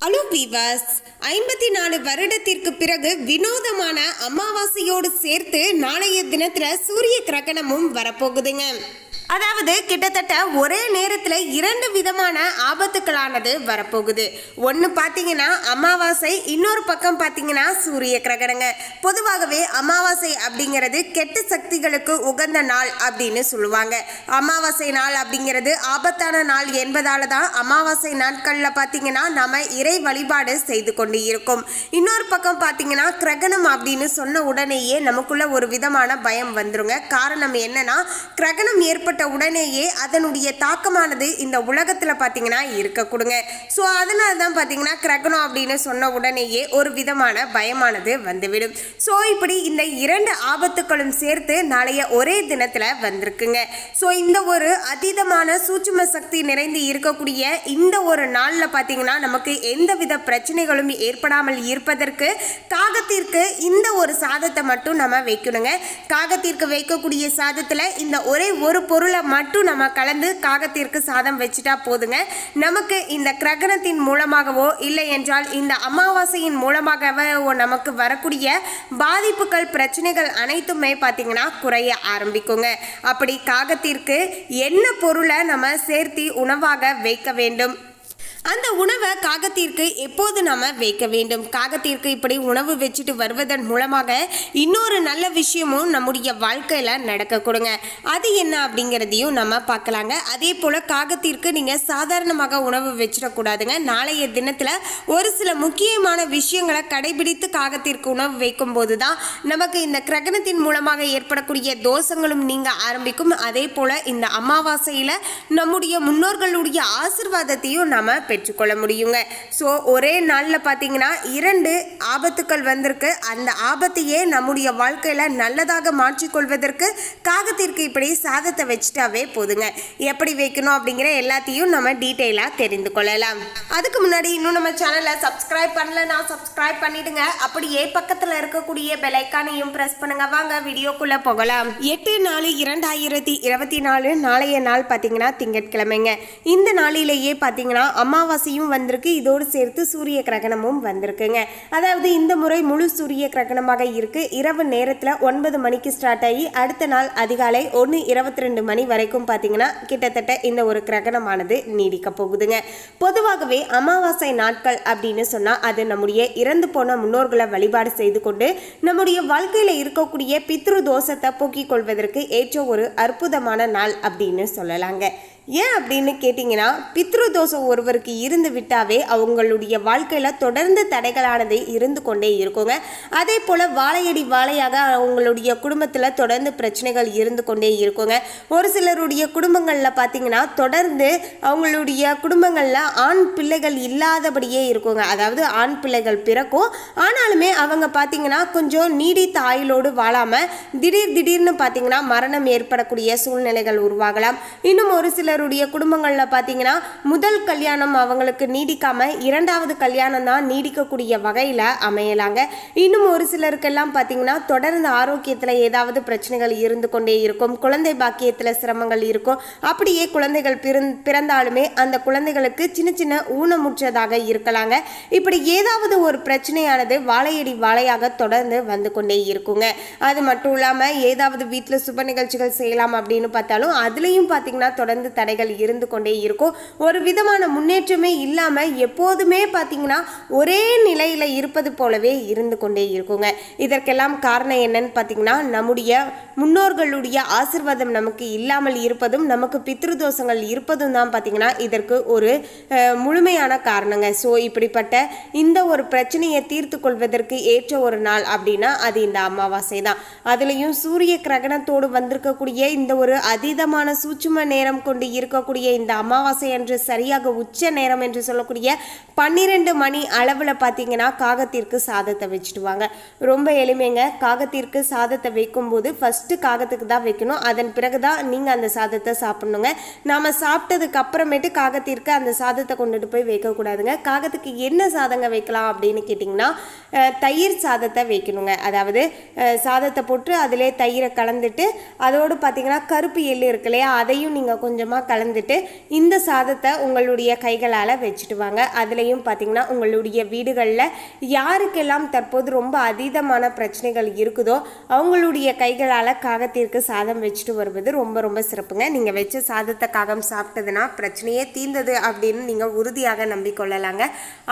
Hello viewers ஐம்பத்தி நாலு வருடத்திற்கு பிறகு வினோதமான அமாவாசையோடு சேர்த்து நாளைய தினத்தில் சூரிய கிரகணமும் வரப்போகுதுங்க. அதாவது கிட்டத்தட்ட ஒரே நேரத்தில் இரண்டு விதமான ஆபத்துக்களானது வரப்போகுது. ஒன்று பார்த்தீங்கன்னா அமாவாசை இன்னொரு பக்கம் பார்த்தீங்கன்னா சூரிய கிரகணங்க. பொதுவாகவே அமாவாசை அப்படிங்கிறது கெட்ட சக்திகளுக்கு உகந்த நாள் அப்படின்னு சொல்லுவாங்க. அமாவாசை நாள் அப்படிங்கிறது ஆபத்தான நாள் என்பதால தான் அமாவாசை நாட்களில் பார்த்தீங்கன்னா நம்ம இறை வழிபாடு செய்து கொண்டு இருக்கோம். இன்னொரு பக்கம் பார்த்தீங்கன்னா கிரகணம் அப்படின்னு சொன்ன உடனேயே நமக்குள்ள ஒரு விதமான பயம் வந்துருங்க. காரணம் என்னன்னா கிரகணம் ஏற்பட்ட உடனேயே அதனுடைய தாக்கமானது இந்த உலகத்தில் பார்த்தீங்கன்னா இருக்க கொடுங்க. ஸோ அதனால தான் பார்த்தீங்கன்னா கிரகணம் அப்படின்னு சொன்ன உடனேயே ஒரு விதமான பயமானது வந்துவிடும். ஸோ இப்படி இந்த இரண்டு ஆபத்துக்களும் சேர்த்து நாளைய ஒரே தினத்தில் வந்திருக்குங்க. ஸோ இந்த ஒரு அதீதமான சூட்சும சக்தி நிறைந்து இருக்கக்கூடிய இந்த ஒரு நாளில் பார்த்தீங்கன்னா நமக்கு எந்தவித பிரச்சனைகளும் ஏற்படாமல் இருப்பதற்கு காகத்திற்கு இந்த ஒரு சாதத்தை மட்டும் நம்ம வைக்கணுங்க. காகத்திற்கு வைக்கக்கூடிய சாதத்தில் இந்த ஒரே ஒரு பொருள் மட்டும் நம்ம கலந்து காகத்திற்கு சாதம் வச்சுட்டா போதுங்க. நமக்கு இந்த கிரகணத்தின் மூலமாகவோ இல்லை என்றால் இந்த அமாவாசையின் மூலமாகவோ நமக்கு வரக்கூடிய பாதிப்புகள் பிரச்சனைகள் அனைத்துமே பார்த்தீங்கன்னா குறைய ஆரம்பிக்குங்க. அப்படி காகத்திற்கு என்ன பொருளை நம்ம சேர்த்தி உணவாக வைக்க வேண்டும்? அந்த உணவை காகத்திற்கு எப்போது நாம வைக்க வேண்டும்? காகத்திற்கு இப்படி உணவு வச்சுட்டு வருவதன் மூலமாக இன்னொரு நல்ல விஷயமும் நம்முடைய வாழ்க்கையில் நடக்க கொடுங்க. அது என்ன அப்படிங்கிறதையும் நம்ம பார்க்கலாங்க. அதே போல் காகத்திற்கு நீங்கள் சாதாரணமாக உணவு வச்சிடக்கூடாதுங்க நாளைய தினத்தில் ஒரு சில முக்கியமான விஷயங்களை கடைபிடித்து காகத்திற்கு உணவு வைக்கும்போது தான் நமக்கு இந்த கிரகணத்தின் மூலமாக ஏற்படக்கூடிய தோஷங்களும் நீங்க ஆரம்பிக்கும். அதே போல் இந்த அமாவாசையில் நம்முடைய முன்னோர்களுடைய ஆசிர்வாதத்தையும் நம்ம பெற்றுக்கொள்ள முடியுங்க. ஸோ ஒரே நாளில் பார்த்தீங்கன்னா இரண்டு ஆபத்துக்கள் வந்திருக்கு. அந்த ஆபத்தையே நம்முடைய வாழ்க்கையில் நல்லதாக மாற்றிக்கொள்வதற்கு காகத்திற்கு இப்படி சாதத்தை வச்சுட்டாவே போதுங்க. எப்படி வைக்கணும் அப்படிங்கிற எல்லாத்தையும் நம்ம டீட்டெயிலாக தெரிந்து கொள்ளலாம். அதுக்கு முன்னாடி இன்னும் நம்ம சேனலை சப்ஸ்கிரைப் பண்ணலன்னா சப்ஸ்கிரைப் பண்ணிடுங்க. அப்படியே பக்கத்தில் இருக்கக்கூடிய பெலைக்கானையும் ப்ரெஸ் பண்ணுங்க. வாங்க வீடியோக்குள்ளே போகலாம். எட்டு நாலு இரண்டாயிரத்தி இருபத்தி நாலு நாளைய நாள் பார்த்தீங்கன்னா திங்கட்கிழமைங்க. இந்த நாளிலேயே பார்த்தீங்கன்னா அமாவாசையும் வந்திருக்கு. இதோடு சேர்த்து சூரிய கிரகணமும் வந்திருக்குங்க. அதாவது இந்த முறை முழு சூரிய கிரகணமாக இருக்கு. இரவு நேரத்தில் ஒன்பது மணிக்கு ஸ்டார்ட் ஆகி அடுத்த நாள் அதிகாலை ஒன்று இருபத்தி ரெண்டு மணி வரைக்கும் பார்த்தீங்கன்னா கிட்டத்தட்ட இந்த ஒரு கிரகணமானது நீடிக்க போகுதுங்க. பொதுவாகவே அமாவாசை நாட்கள் அப்படின்னு சொன்னால் அது நம்முடைய இறந்து போன முன்னோர்களை வழிபாடு செய்து கொண்டு நம்முடைய வாழ்க்கையில் இருக்கக்கூடிய பித்ரு தோஷத்தை போக்கிக் கொள்வதற்கு ஏற்ற ஒரு அற்புதமான நாள் அப்படின்னு சொல்லலாங்க. ஏன் அப்படின்னு கேட்டிங்கன்னா பித்ரு தோஷம் ஒருவருக்கு இருந்து விட்டாவே அவங்களுடைய வாழ்க்கையில் தொடர்ந்து தடைகளானது இருந்து கொண்டே இருக்குங்க. அதே போல் வாழையடி வாழையாக அவங்களுடைய குடும்பத்தில் தொடர்ந்து பிரச்சனைகள் இருந்து கொண்டே இருக்குங்க. ஒரு சிலருடைய குடும்பங்களில் பார்த்தீங்கன்னா தொடர்ந்து அவங்களுடைய குடும்பங்களில் ஆண் பிள்ளைகள் இல்லாதபடியே இருக்குங்க. அதாவது ஆண் பிள்ளைகள் பிறக்கும். ஆனாலுமே அவங்க பார்த்தீங்கன்னா கொஞ்சம் நீடித்த ஆயுளோடு வாழாமல் திடீர் திடீர்னு பார்த்தீங்கன்னா மரணம் ஏற்படக்கூடிய சூழ்நிலைகள் உருவாகலாம். இன்னும் ஒரு சிலருடைய குடும்பங்களில் பார்த்தீங்கன்னா முதல் கல்யாணம் அவங்களுக்கு நீடிக்காம இரண்டாவது கல்யாணம் தான் நீடிக்கக்கூடிய வகையில் அமையலாங்க. இன்னும் ஒரு சிலருக்கெல்லாம் பார்த்தீங்கன்னா தொடர்ந்து ஆரோக்கியத்தில் ஏதாவது பிரச்சனைகள் இருந்து கொண்டே இருக்கும். குழந்தை பாக்கியத்தில் சிரமங்கள் இருக்கும். அப்படியே குழந்தைகள் பிறந் பிறந்தாலுமே அந்த குழந்தைகளுக்கு சின்ன சின்ன ஊனமுற்றதாக இருக்கலாங்க. இப்படி ஏதாவது ஒரு பிரச்சனையானது வாழையடி வாழையாக தொடர்ந்து வந்து கொண்டே இருக்குங்க. அது மட்டும் இல்லாமல் ஏதாவது வீட்டில் சுப நிகழ்ச்சிகள் செய்யலாம் அப்படின்னு பார்த்தாலும் அதுலேயும் பார்த்தீங்கன்னா தொடர்ந்து தடைகள் இருந்து கொண்டே இருக்கும். ஒரு விதமான முன்னேற்றமே இல்லாமல் எப்போதுமே பார்த்தீங்கன்னா ஒரே நிலையில் இருப்பது போலவே இருந்து கொண்டே இருக்குங்க. இதற்கெல்லாம் காரணம் என்னன்னு பார்த்தீங்கன்னா நம்முடைய முன்னோர்களுடைய ஆசிர்வாதம் நமக்கு இல்லாமல் இருப்பதும் நமக்கு பித்ருதோஷங்கள் இருப்பதும் தான் பார்த்தீங்கன்னா இதற்கு ஒரு முழுமையான காரணங்க. ஸோ இப்படிப்பட்ட இந்த ஒரு பிரச்சனையை தீர்த்து கொள்வதற்கு ஏற்ற ஒரு நாள் அப்படின்னா அது இந்த அமாவாசை தான். அதுலேயும் சூரிய கிரகணத்தோடு வந்திருக்கக்கூடிய இந்த ஒரு அதீதமான சூட்சும நேரம் கொண்டு இருக்கக்கூடிய இந்த அமாவாசை அன்று சரியாக உச்ச நேரம் என்று சொல்லக்கூடிய பன்னிரெண்டு மணி அளவில் பார்த்தீங்கன்னா காகத்திற்கு சாதத்தை வச்சுடுவாங்க. ரொம்ப எளிமைங்க. காகத்திற்கு சாதத்தை வைக்கும்போது ஃபஸ்ட்டு காகத்துக்கு தான் வைக்கணும். அதன் பிறகு தான் நீங்கள் அந்த சாதத்தை சாப்பிடணுங்க. நாம் சாப்பிட்டதுக்கு அப்புறமேட்டு காகத்திற்கு அந்த சாதத்தை கொண்டுட்டு போய் வைக்கக்கூடாதுங்க காகத்துக்கு என்ன சாதங்க வைக்கலாம் அப்படின்னு கேட்டிங்கன்னா தயிர் சாதத்தை வைக்கணுங்க. அதாவது சாதத்தை போட்டு அதிலே தயிரை கலந்துட்டு அதோடு பார்த்தீங்கன்னா கருப்பு எள்ளு இருக்கு இல்லையா அதையும் நீங்கள் கொஞ்சமாக கலந்துட்டு இந்த சாதத்தை உங்களுடைய கைகளால் வச்சுட்டு வாங்க. அதுலேயும் பார்த்தீங்கன்னா உங்களுடைய வீடுகளில் யாருக்கெல்லாம் தற்போது ரொம்ப அதீதமான பிரச்சனைகள் இருக்குதோ அவங்களுடைய கைகளால் காகத்திற்கு சாதம் வச்சுட்டு வருவது ரொம்ப ரொம்ப சிறப்புங்க. நீங்கள் வச்ச சாதத்தை காகம் சாப்பிட்டதுன்னா பிரச்சனையே தீர்ந்தது அப்படின்னு நீங்கள் உறுதியாக நம்பிக்கொள்ளலாங்க.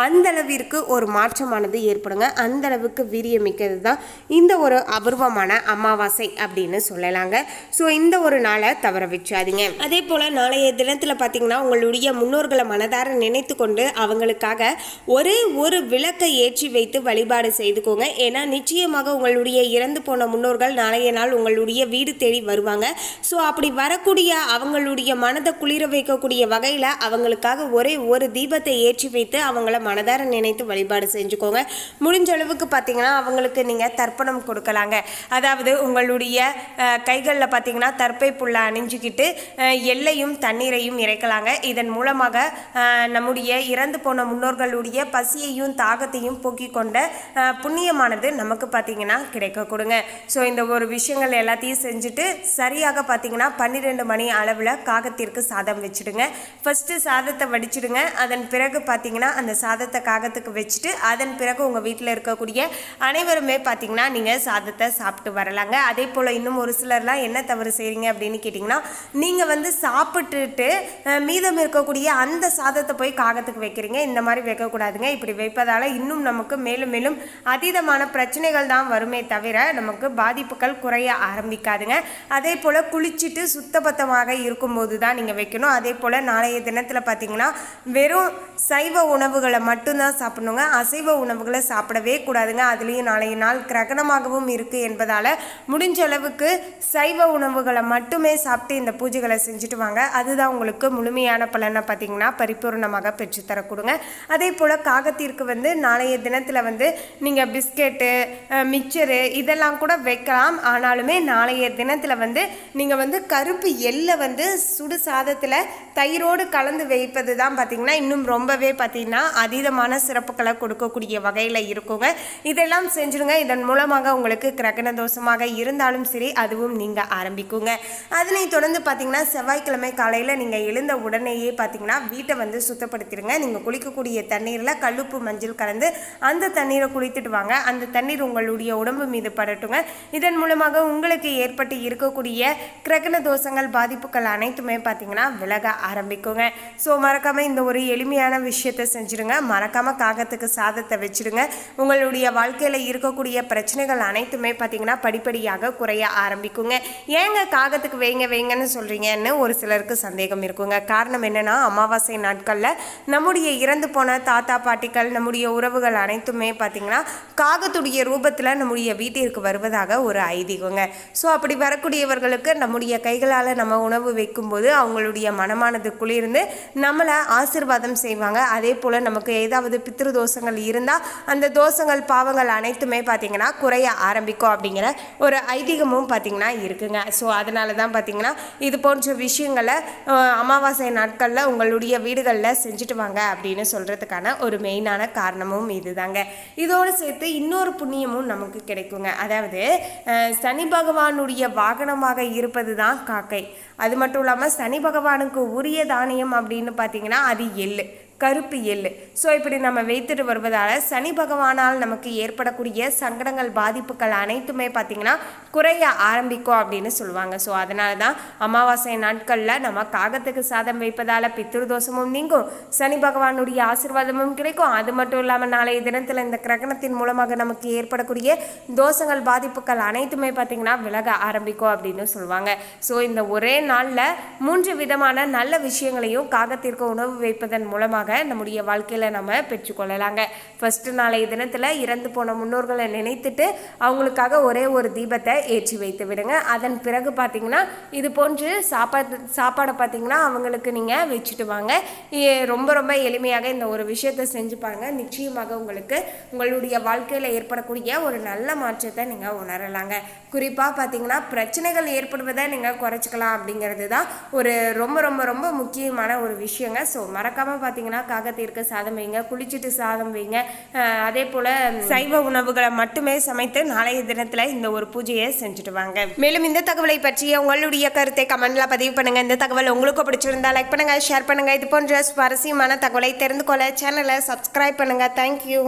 அந்த அளவிற்கு ஒரு மாற்றமானது ஏற்படுங்க. அந்தளவுக்கு வீரியமிக்கிறது தான் இந்த ஒரு அபூர்வமான அமாவாசை அப்படின்னு சொல்லலாங்க. ஸோ இந்த ஒரு நாளை தவற வச்சாதீங்க. அதே போல் நாளைய தினத்தில் பார்த்தீங்கன்னா உங்களுடைய முன்னோர்களை மனதார நினைத்து கொண்டு அவங்களுக்காக ஒரே ஒரு விளக்கை ஏற்றி வைத்து வழிபாடு செய்துக்கோங்க. ஏன்னா நிச்சயமாக உங்களுடைய இறந்து போன முன்னோர்கள் நாளைய நாள் உங்களுடைய வீடு தேடி வருவாங்க. ஸோ அப்படி வரக்கூடிய அவங்களுடைய மனதை குளிர வைக்கக்கூடிய வகையில் அவங்களுக்காக ஒரே ஒரு தீபத்தை ஏற்றி வைத்து அவங்கள மனதார நினைத்து வழிபாடு செஞ்சுக்கோங்க. முடிஞ்ச அளவுக்கு பார்த்தீங்கன்னா அவங்களுக்கு நீங்கள் தர்ப்பணம் கொடுக்கலாங்க. அதாவது உங்களுடைய கைகளில் பார்த்தீங்கன்னா தர்ப்பை புல்லை அணிஞ்சிக்கிட்டு எல்லையும் எள்ளையும் தண்ணீரையும் இறைக்கலாங்க. இதன் மூலமாக நம்முடைய இறந்து போன முன்னோர்களுடைய பசியையும் தாகத்தையும் போக்கிக் கொண்ட புண்ணியமானது நமக்கு பார்த்தீங்கன்னா கிடைக்க கொடுங்க. ஸோ இந்த ஒரு விஷயங்கள் எல்லாத்தையும் செஞ்சுட்டு சரியாக பார்த்தீங்கன்னா பன்னிரெண்டு மணி அளவில் காகத்திற்கு சாதம் வச்சுடுங்க. ஃபஸ்ட்டு சாதத்தை வடிச்சிடுங்க. அதன் பிறகு பார்த்தீங்கன்னா அந்த சாதத்தை காகத்துக்கு வச்சுட்டு அதன் பிறகு உங்கள் வீட்டில் இருக்கக்கூடிய அனைவருமே பார்த்தீங்கன்னா நீங்கள் சாதத்தை சாப்பிட்டு வரலாங்க. அதே போல் இன்னும் ஒரு சிலர்லாம் என்ன தவறு செய்கிறீங்க அப்படின்னு கேட்டிங்கன்னா நீங்கள் வந்து சாப்பிட்டுட்டு மீதம் இருக்கக்கூடிய அந்த சாதத்தை போய் காகத்துக்கு வைக்கிறீங்க. இந்த மாதிரி வைக்கக்கூடாதுங்க. இப்படி வைப்பதால் இன்னும் நமக்கு மேலும் மேலும் அதீதமான பிரச்சனைகள் தான் வருமே தவிர நமக்கு பாதிப்புகள் குறைய ஆரம்பிக்காதுங்க. அதே போல் குளிச்சுட்டு சுத்தபத்தமாக இருக்கும்போது தான் நீங்கள் வைக்கணும். அதே போல் நாளைய தினத்தில் பார்த்தீங்கன்னா வெறும் சைவ உணவுகளை மட்டும்தான் சாப்பிடணுங்க. அசைவ உணவுகளை சாப்பிடவே கூடாதுங்க. அதுலேயும் நாளைய நாள் கிரகணமாகவும் இருக்குது என்பதால் முடிஞ்ச அளவுக்கு சைவ உணவுகளை மட்டுமே சாப்பிட்டு இந்த பூஜைகளை செஞ்சுட்டு வாங்க. அதுதான் உங்களுக்கு முழுமையான பலனை பார்த்தீங்கன்னா பரிபூர்ணமாக பெற்றுத்தர கொடுங்க அதே போல் காகத்திற்கு வந்து நாளைய தினத்தில் வந்து நீங்கள் பிஸ்கெட்டு மிக்சரு இதெல்லாம் கூட வைக்கலாம். ஆனாலுமே நாளைய தினத்தில் வந்து நீங்கள் வந்து கருப்பு எள்ளை வந்து சுடு சாதத்தில் தயிரோடு கலந்து வைப்பது தான் பார்த்தீங்கன்னா இன்னும் ரொம்பவே பார்த்தீங்கன்னா அதீதமான சிறப்புகளை கொடுக்கக்கூடிய வகையில் இருக்குங்க. இதெல்லாம் செஞ்சுருங்க இதன் மூலமாக உங்களுக்கு கிரகண தோஷமாக இருந்தாலும் சரி அதுவும் நீங்கள் ஆரம்பிக்குங்க. அதனை தொடர்ந்து பார்த்தீங்கன்னா செவ்வாய்க்கிழமை காலையில் நீங்கள் எழுந்த உடனேயே பார்த்தீங்கன்னா வீட்டை வந்து சுத்தப்படுத்திடுங்க. நீங்கள் குளிக்கக்கூடிய தண்ணீரில் கல்லுப்பு மஞ்சள் கலந்து அந்த தண்ணீரை குளித்துட்டு வாங்க. அந்த தண்ணீர் உங்களுடைய உடம்பு மீது படட்டுங்க. இதன் மூலமாக உங்களுக்கு ஏற்பட்டு இருக்கக்கூடிய கிரகண தோஷங்கள் பாதிப்புகள் அனைத்துமே பார்த்தீங்கன்னா விலக ஆரம்பிக்குங்க. ஸோ மறக்காமல் இந்த ஒரு எளிமையான விஷயத்தை செஞ்சுடுங்க. மறக்காமல் காகத்துக்கு சாதத்தை வச்சிடுங்க. உங்களுடைய வாழ்க்கையில் இருக்கக்கூடிய பிரச்சனைகள் அனைத்துமே பார்த்தீங்கன்னா படிப்படியாக குறைய ஆரம்பிக்குங்க. ஏங்க காகத்துக்கு வைங்க வைங்கன்னு சொல்கிறீங்கன்னு ஒரு சிலர் சிலருக்கு சந்தேகம் இருக்குங்க. காரணம் என்னன்னா அமாவாசை நாட்களில் நம்முடைய இறந்து போன தாத்தா பாட்டிகள் நம்முடைய உறவுகள் அனைத்துமே பார்த்தீங்கன்னா காகத்துடைய ரூபத்தில் நம்முடைய வீட்டிற்கு வருவதாக ஒரு ஐதீகங்க. ஸோ அப்படி வரக்கூடியவர்களுக்கு நம்முடைய கைகளால் நம்ம உணவு வைக்கும்போது அவங்களுடைய மனமானது குளிர்ந்து நம்மளை ஆசீர்வாதம் செய்வாங்க. அதே போல் நமக்கு ஏதாவது பித்ரு தோஷங்கள் இருந்தால் அந்த தோஷங்கள் பாவங்கள் அனைத்துமே பார்த்தீங்கன்னா குறைய ஆரம்பிக்கும் அப்படிங்கிற ஒரு ஐதீகமும் பார்த்தீங்கன்னா இருக்குங்க. ஸோ அதனால தான் பார்த்தீங்கன்னா இது போன்ற விஷயங்களை அமாவாசை நாட்களில் உங்களுடைய வீடுகளில் செஞ்சுட்டு வாங்க அப்படின்னு சொல்கிறதுக்கான ஒரு மெயினான காரணமும் இதுதாங்க. இதோடு சேர்த்து இன்னொரு புண்ணியமும் நமக்கு கிடைக்குங்க. அதாவது சனி பகவானுடைய வாகனமாக இருப்பது தான் காக்கை. அது மட்டும் இல்லாமல் சனி பகவானுக்கு உரிய தானியம் அப்படின்னு பார்த்தீங்கன்னா அது எள்ளு. கருப்பு எள்ளு. ஸோ இப்படி நம்ம வைத்துட்டு வருவதால் சனி பகவானால் நமக்கு ஏற்படக்கூடிய சங்கடங்கள் பாதிப்புகள் அனைத்துமே பார்த்திங்கன்னா குறைய ஆரம்பிக்கும் அப்படின்னு சொல்லுவாங்க. ஸோ அதனால தான் அமாவாசை நாட்களில் நம்ம காகத்துக்கு சாதம் வைப்பதால் பித்திருதோஷமும் நீங்கும் சனி பகவானுடைய ஆசீர்வாதமும் கிடைக்கும். அது மட்டும் இல்லாமல் நாளைய தினத்தில் இந்த கிரகணத்தின் மூலமாக நமக்கு ஏற்படக்கூடிய தோஷங்கள் பாதிப்புகள் அனைத்துமே பார்த்திங்கன்னா விலக ஆரம்பிக்கும் அப்படின்னு சொல்லுவாங்க. ஸோ இந்த ஒரே நாளில் மூன்று விதமான நல்ல விஷயங்களையும் காகத்திற்கு உணவு வைப்பதன் மூலமாக நம்முடைய வாழ்க்கையில் நம்ம பெற்றுக்கொள்ளலாங்க. ஃபஸ்ட்டு நாளைய தினத்தில் இறந்து போன முன்னோர்களை நினைத்துட்டு அவங்களுக்காக ஒரே ஒரு தீபத்தை ஏற்றி வைத்து விடுங்க. அதன் பிறகு பார்த்தீங்கன்னா இது போன்று சாப்பாடு சாப்பாடை பார்த்தீங்கன்னா அவங்களுக்கு நீங்கள் வச்சுட்டு வாங்க. ரொம்ப ரொம்ப எளிமையாக இந்த ஒரு விஷயத்தை செஞ்சு பாருங்க. நிச்சயமாக உங்களுக்கு உங்களுடைய வாழ்க்கையில் ஏற்படக்கூடிய ஒரு நல்ல மாற்றத்தை நீங்கள் உணரலாங்க. குறிப்பாக பார்த்தீங்கன்னா பிரச்சனைகள் ஏற்படுவதை நீங்கள் குறைச்சிக்கலாம் அப்படிங்கிறது தான் ஒரு ரொம்ப ரொம்ப ரொம்ப முக்கியமான ஒரு விஷயங்க. ஸோ மறக்காமல் பார்த்தீங்கன்னா சாதம்னா காகத்திற்கு சாதம் வைங்க குளிச்சுட்டு சாதம் வைங்க. அதே போல சைவ உணவுகளை மட்டுமே சமைத்து நாளைய தினத்துல இந்த ஒரு பூஜையை செஞ்சுட்டு வாங்க. மேலும் இந்த தகவலை பற்றிய உங்களுடைய கருத்தை கமெண்ட்ல பதிவு பண்ணுங்க. இந்த தகவல் உங்களுக்கு பிடிச்சிருந்தா லைக் பண்ணுங்க ஷேர் பண்ணுங்க. இது போன்ற சுவாரஸ்யமான தகவலை தெரிந்து கொள்ள சேனலை சப்ஸ்கிரைப் பண்ணுங்க. தேங்க்யூ